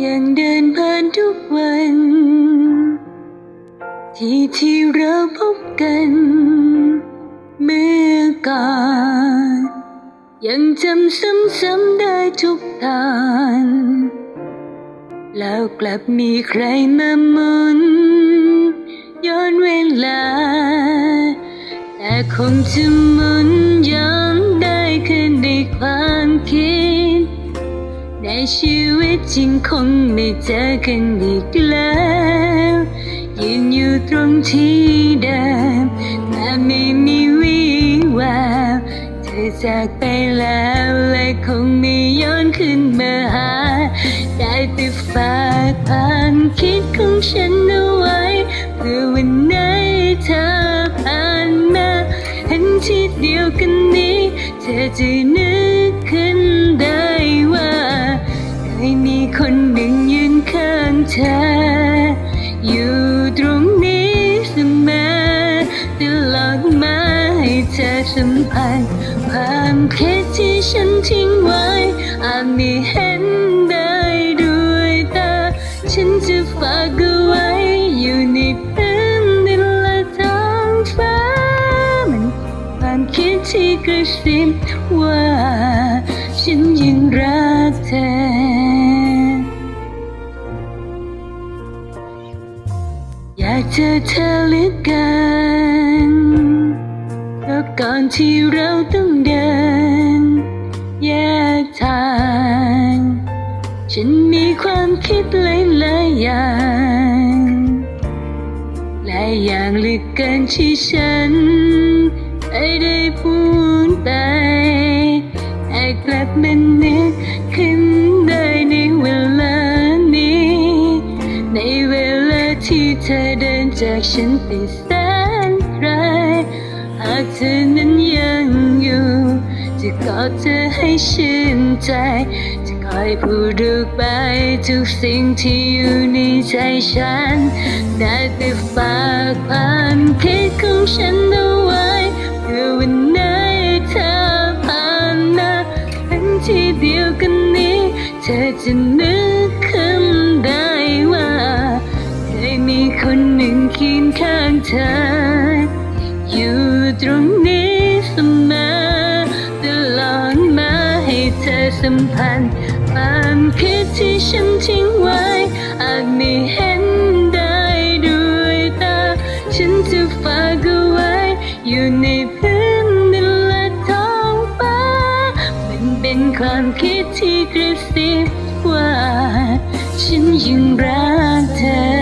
ยังเดินผ่านทุกวัน ที่ที่เราพบกัน เมื่อก่อนยังจำซ้ำๆได้ทุกตอนแล้วกลับมีใครมาหมุน ย้อนเวลา แต่คงจะหมุนย้อน ในชีวิตจริงคงไม่เจอกันอีกแล้วยืนอยู่ตรงที่เดิมแต่ไม่มีวี่แววเธอจากไปแล้วและคงไม่ย้อนขึ้นมาหา ได้แต่ฝากความคิดของฉันเอาไว้ เพื่อวันไหนเธอผ่านมาเห็นที่เดียวกันนี้ เธอจะนึกขึ้น เธอ อยู่ตรงนี้เสมอตลอดมาให้เธอสัมผัสความคิดที่ฉันทิ้งไว้อาจไม่เห็นได้ด้วยตาฉันจะฝากเอาไว้อยู่ในพื้นดินและท้องฟ้ามันความคิดที่กระซิบว่าฉันยังรักเธอ เจอเธอเหลือเกินแล้วก่อนที่เราต้องเดิน แยกทาง ฉันมีความคิดหลายๆอย่างหลายอย่างเหลือเกินที่ฉันไม่ได้พูดไปแต่กลับมันนึกขึ้ ที่เธอเดินจากฉันไปแสนไกลหากเธอนั้นยังอยู่ จะกอดเธอให้ชื่นใจ จะคอยพูดออกไปทุกสิ่งที่อยู่ในใจฉัน ได้แต่ฝากความคิดของฉันเอาไว้เพื่อวันไหนเธอผ่านมาเป็นที่เดียวกันนี้ เธอจะนึก หนึ่งเคียงข้างเธอ อยู่ตรงนี้เสมอตลอดมาให้เธอสัมพันธ์ความคิดที่ฉันทิ้งไว้อาจไม่เห็นได้ด้วยตา ฉันจะฝากเอาไว้อยู่ในพื้นดินและท้องฟ้า มันเป็นความคิดที่กระซิบว่า ฉันยังรักเธอ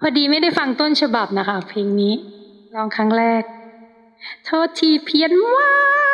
พอดีไม่ได้ฟังต้นฉบับนะคะ เพลงนี้ ลองครั้งแรก โทษทีเพี้ยนมาก